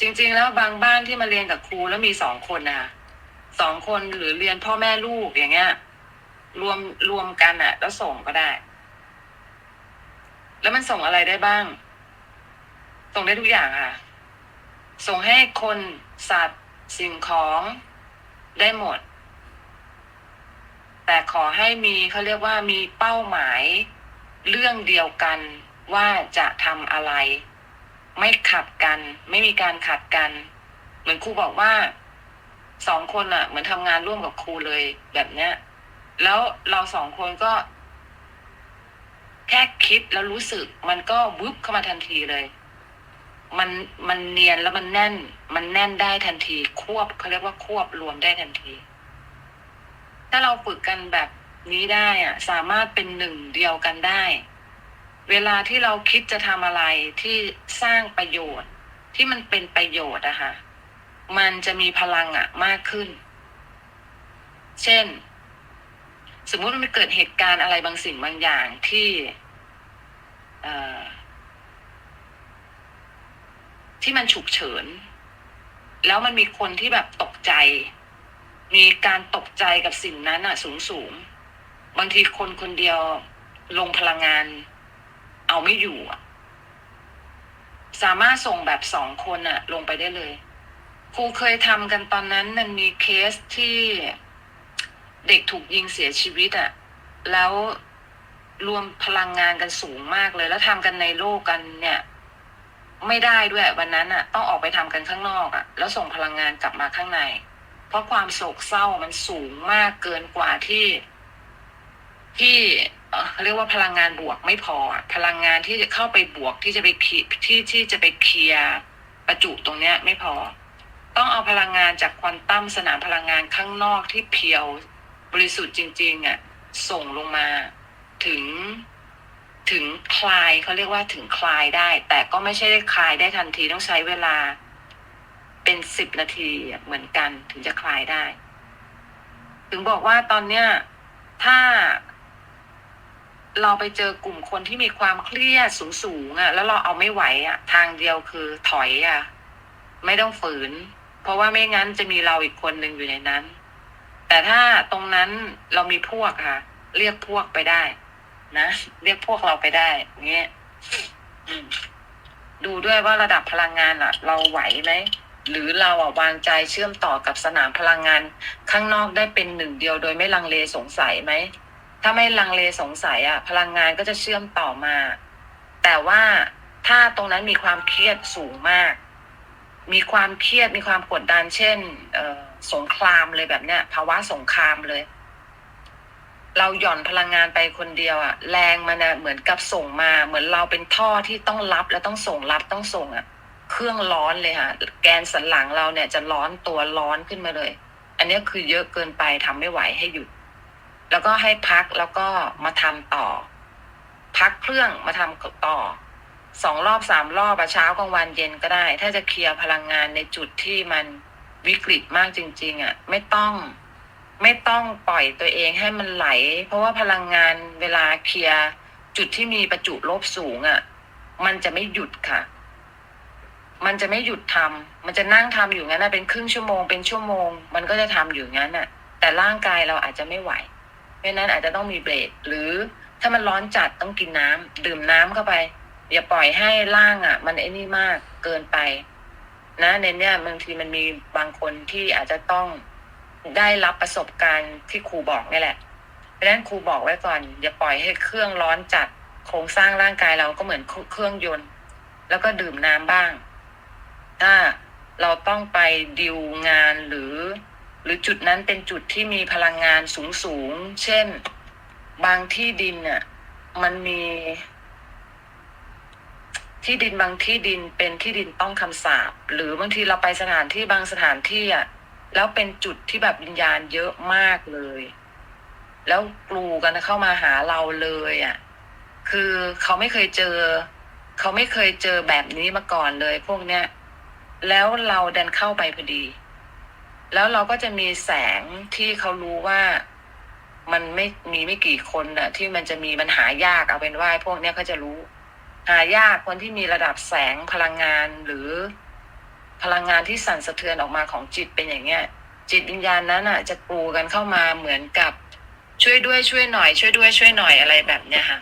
จริง ๆ แล้วบางบ้านที่มาเรียนกับครูแล้วมีสองคนนะคะสองคนหรือเรียนพ่อแม่ลูกอย่างเงี้ย รวมรวมกันอะแล้วส่งก็ได้ แล้วมันส่งอะไรได้บ้าง ส่งได้ทุกอย่างค่ะ ส่งให้คนสัตว์ สิ่งของได้หมด แต่ขอให้มีเขาเรียกว่ามีเป้าหมายเรื่องเดียวกันว่าจะทำอะไร ไม่ขัดกัน ไม่มีการขัดกัน เหมือนครูบอกว่าสองคนอะเหมือนทำงานร่วมกับครูเลยแบบเนี้ย แล้วเราสองคนก็ แค่คิดแล้วรู้สึก มันก็วุบเข้ามาทันทีเลย มันมันเนียนแล้วมันแน่น มันแน่นได้ทันที ควบเขาเรียกว่าควบรวมได้ทันที ถ้าเราฝึกกันแบบนี้ได้อะสามารถเป็นหนึ่งเดียวกันได้ เวลาที่เราคิดจะทำอะไรที่สร้างประโยชน์ที่มันเป็นประโยชน์อะค่ะ มันจะมีพลังอะมากขึ้น เช่น สมมุติมันเกิดเหตุการณ์อะไรบางสิ่งบางอย่างที่ที่มันฉุกเฉิน แล้วมันมีคนที่แบบตกใจ มีการตกใจกับสิ่งนั้นอะสูงสูงๆบางทีคนคนเดียวลงพลังงาน เอาไม่อยู่อะสามารถส่งแบบสองคนอะลงไปได้เลยครูเคยทำกันตอนนั้นมันมีเคสที่เด็กถูกยิงเสียชีวิตอะแล้วรวมพลังงานกันสูงมากเลย แล้วทำกันในโลกกันเนี่ย ไม่ได้ด้วยวันนั้นอะต้องออกไปทำกันข้างนอกอะแล้วส่งพลังงานกลับมาข้างใน เพราะความโศกเศร้ามันสูงมากเกินกว่าที่ที่ เขาเรียกว่าพลังงานบวกไม่พอ พลังงานที่จะเข้าไปบวกที่จะไปที่ที่จะไปเคลียร์ประจุตรงเนี้ยไม่พอ ต้องเอาพลังงานจากควอนตัมสนามพลังงานข้างนอกที่เพียวบริสุทธิ์จริงๆอะส่งลงมาถึงถึงคลายเขาเรียกว่าถึงคลายได้ แต่ก็ไม่ใช่คลายได้ทันทีต้องใช้เวลา เป็นสิบนาทีเหมือนกันถึงจะคลายได้ ถึงบอกว่าตอนเนี้ยถ้า เราไปเจอกลุ่มคนที่มีความเครียดสูงๆอะ แล้วเราเอาไม่ไหวอะ ทางเดียวคือถอยอะ ไม่ต้องฝืน เพราะว่าไม่งั้นจะมีเราอีกคนหนึ่งอยู่ในนั้น แต่ถ้าตรงนั้นเรามีพวกค่ะ เรียกพวกไปได้ นะเรียกพวกเราไปได้อย่างเงี้ยดูด้วยว่าระดับพลังงานอะ เราไหวไหมหรือเราอะวางใจเชื่อมต่อกับสนามพลังงาน ข้างนอกได้เป็นหนึ่งเดียวโดยไม่ลังเลสงสัยไหม ถ้าไม่ลังเลสงสัยอะพลังงานก็จะเชื่อมต่อมา แต่ว่าถ้าตรงนั้นมีความเครียดสูงมาก มีความเครียดมีความกดดัน เช่นเออสงครามเลยแบบเนี้ยภาวะสงครามเลย เราหย่อนพลังงานไปคนเดียวอะแรงมันอะเหมือนกับส่งมา เหมือนเราเป็นท่อที่ต้องรับแล้วต้องส่งรับต้องส่งอะเครื่องร้อนเลยค่ะ แกนสันหลังเราเนี่ยจะร้อนตัวร้อนขึ้นมาเลย อันนี้คือเยอะเกินไปทำไม่ไหวให้หยุด แล้วก็ให้พักแล้วก็มาทำต่อ พักเครื่องมาทำต่อสองรอบสามรอบอะเช้ากลางวันเย็นก็ได้ ถ้าจะเคลียร์พลังงานในจุดที่มันวิกฤตมากจริง ๆอะไม่ต้อง ไม่ต้องปล่อยตัวเองให้มันไหล เพราะว่าพลังงานเวลาเคลียร์จุดที่มีประจุลบสูงอะมันจะไม่หยุดค่ะ มันจะไม่หยุดทำมันจะนั่งทำอยู่งั้นนะเป็นครึ่งชั่วโมงเป็นชั่วโมง มันก็จะทำอยู่งั้นน่ะ แต่ร่างกายเราอาจจะไม่ไหว ราะนั้นอาจจะต้องมีเบรกหรือถ้ามันร้อนจัดต้องกินน้ำดื่มน้ำเข้าไป อย่าปล่อยให้ร่างอะ มันไอ้นี่มากเกินไป นะในเนี้ยบางทีมันมีบางคนที่อาจจะต้องได้รับประสบการณ์ที่ครูบอกนี่แหละเพราะนั้นครูบอกไว้ก่อน อย่าปล่อยให้เครื่องร้อนจัดโครงสร้างร่างกายเราก็เหมือนเครื่องยนต์ แล้วก็ดื่มน้ำบ้าง ถ้าเราต้องไปดิวงานหรือ หรือจุดนั้นเป็นจุดที่มีพลังงานสูงสูงๆเช่น บางที่ดินน่ะมันมี ที่ดินบางที่ดินเป็นที่ดินต้องคำสาปหรือบางทีเราไปสถานที่บางสถานที่อะแล้วเป็นจุดที่แบบวิญญาณเยอะมากเลย แล้วกลูกันเข้ามาหาเราเลยอะ คือเขาไม่เคยเจอ เขาไม่เคยเจอแบบนี้มาก่อนเลย พวกเนี้ย แล้วเราดันเข้าไปพอดี แล้วเราก็จะมีแสงที่เขารู้ว่ามันไม่มีไม่กี่คนน่ะ ที่มันจะมีมันหายากเอาเป็นว่าพวกเนี้ยเขาจะรู้ หายากคนที่มีระดับแสงพลังงานหรือพลังงานที่สั่นสะเทือนออกมาของจิตเป็นอย่างเงี้ย จิตวิญญาณนั้นอะ จะกรูกันเข้ามาเหมือนกับ ช่วยด้วยช่วยหน่อย ช่วยด้วยช่วยหน่อยอะไรแบบเนี้ยค่ะ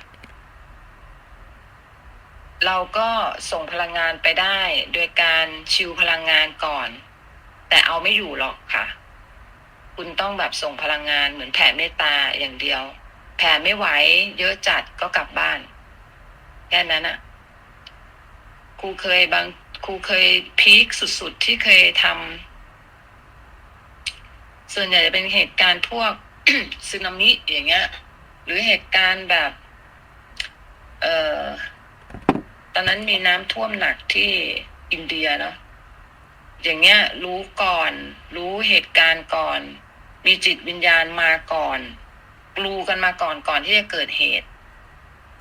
เราก็ส่งพลังงานไปได้ โดยการชิวพลังงานก่อน แต่เอาไม่อยู่หรอกค่ะ คุณต้องแบบส่งพลังงานเหมือนแผ่เมตตาอย่างเดียว แผ่ไม่ไหว เยอะจัดก็กลับบ้าน แค่นั้นอะครูเคยบางครูเคยพีคสุดๆที่เคยทำส่วนใหญ่จะเป็นเหตุการณ์พวกสึนามิอย่างเงี้ย หรือเหตุการณ์แบบ เอ่อตอนนั้นมีน้ำท่วมหนักที่อินเดียเนาะ อย่างเงี้ยรู้ก่อน รู้เหตุการณ์ก่อน มีจิตวิญญาณมาก่อนกลูกันมาก่อนก่อนที่จะเกิดเหตุ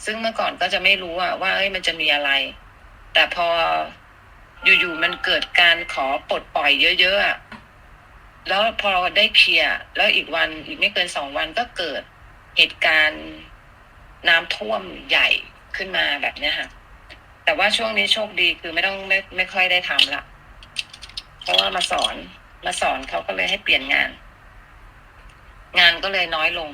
ซึ่งเมื่อก่อนก็จะไม่รู้อะว่าเอ้ยมันจะมีอะไร แต่พออยู่ๆมันเกิดการขอปลดปล่อยเยอะๆแล้วพอเราได้เคลียร์แล้วอีกวันอีกไม่เกินสองวันก็เกิดเหตุการณ์น้ำท่วมใหญ่ขึ้นมาแบบเนี้ยค่ะ แต่ว่าช่วงนี้โชคดีคือไม่ต้องไม่ไม่ค่อยได้ทำละ เพราะว่ามาสอนมาสอนเขาก็เลยให้เปลี่ยนงาน งานก็เลยน้อยลง